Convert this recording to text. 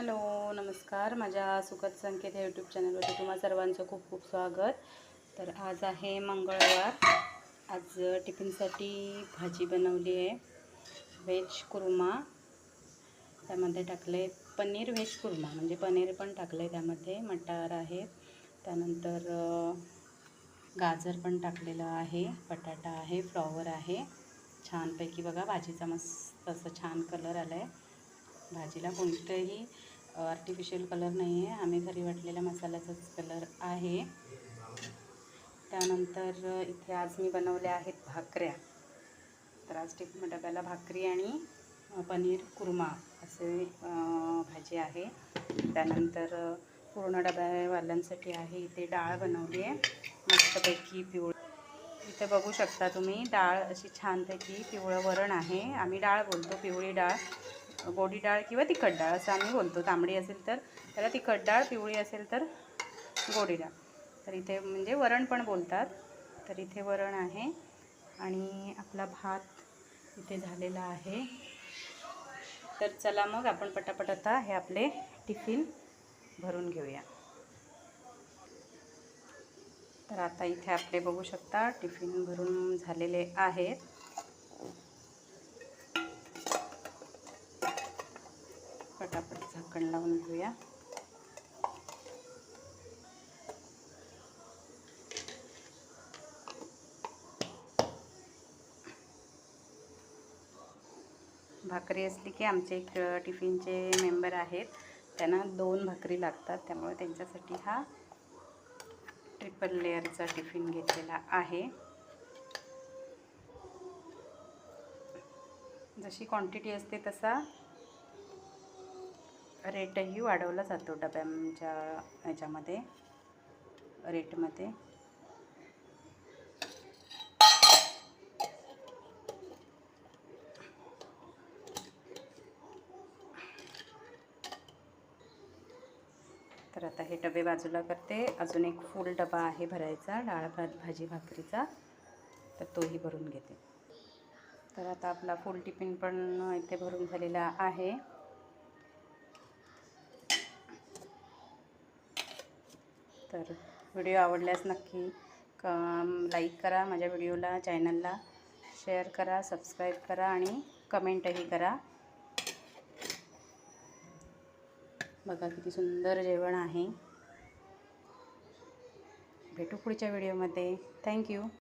Hello नमस्कार. माझ्या सुखद संकेत या यूट्यूब चॅनलवरती तुम्हा सर्वांचं खूप खूप स्वागत. तर आज आहे मंगळवार. आज टिफिनसाठी भाजी बनवली आहे. व्हेज कुर्मा. त्यामध्ये टाकले पनीर व्हेज कुर्मा. म्हणजे पनीर पण टाकलं आहे त्यामध्ये. मटार आहे. त्यानंतर गाजर पण टाकलेलं आहे. बटाटा आहे. फ्लॉवर आहे. छानपैकी बघा भाजीचा मस्त असं छान कलर आला आहे भाजीला कोणतंही आर्टिफिशियल कलर नाही आहे आम्ही घरी वाटलेल्या मसाल्याचाच कलर आहे. त्यानंतर इथे आज मी बनवल्या आहेत भाकऱ्या. तर आज टिफिन डब्याला भाकरी आणि पनीर कुर्मा असे भाजी आहे. त्यानंतर पूर्ण डब्यावाल्यांसाठी आहे इथे डाळ बनवली आहे. मस्तपैकी पिवळ. इथे बघू शकता तुम्ही डाळ अशी छानपैकी पिवळं वरण आहे. आम्ही डाळ बोलतो पिवळी डाळ. गोडी डाळ किंवा तिखट डाळ असं आम्ही बोलतो. तांबडी असेल तर त्याला तिखट डाळ पिवळी असेल तर गोडी डाळ. तर इथे म्हणजे वरण पण बोलतात. तर इथे वरण आहे आणि आपला भात इथे झालेला आहे. तर चला मग आपण पटापट आता हे आपले टिफिन भरून घेऊया. तर आता इथे आपले बघू शकता टिफिन भरून झालेले आहेत पटापट झाकण लावून घेऊया. भाकरी असली की आमचे एक टिफिनचे मेंबर आहेत. त्यांना दोन भाकरी लागतात. त्यामुळे त्यांच्यासाठी हा ट्रिपल लेअरचा टिफिन घेतलेला आहे. जशी क्वांटिटी असते तसा रेटही वाढवला जातो डब्यांच्या ह्याच्यामध्ये रेटमध्ये. तर आता हे डबे बाजूला करते. अजून एक फुल डबा आहे भरायचा डाळ भात भाजी भाकरीचा. तर तोही भरून घेते. तर आता आपला फुल टिफिन पण इथे भरून झालेला आहे. तर व्हिडिओ आवडल्यास नक्की क लाईक करा माझ्या व्हिडिओला चॅनलला. शेअर करा सबस्क्राईब करा आणि कमेंटही करा. बघा किती सुंदर जेवण आहे. भेटू पुढच्या व्हिडिओमध्ये. थँक्यू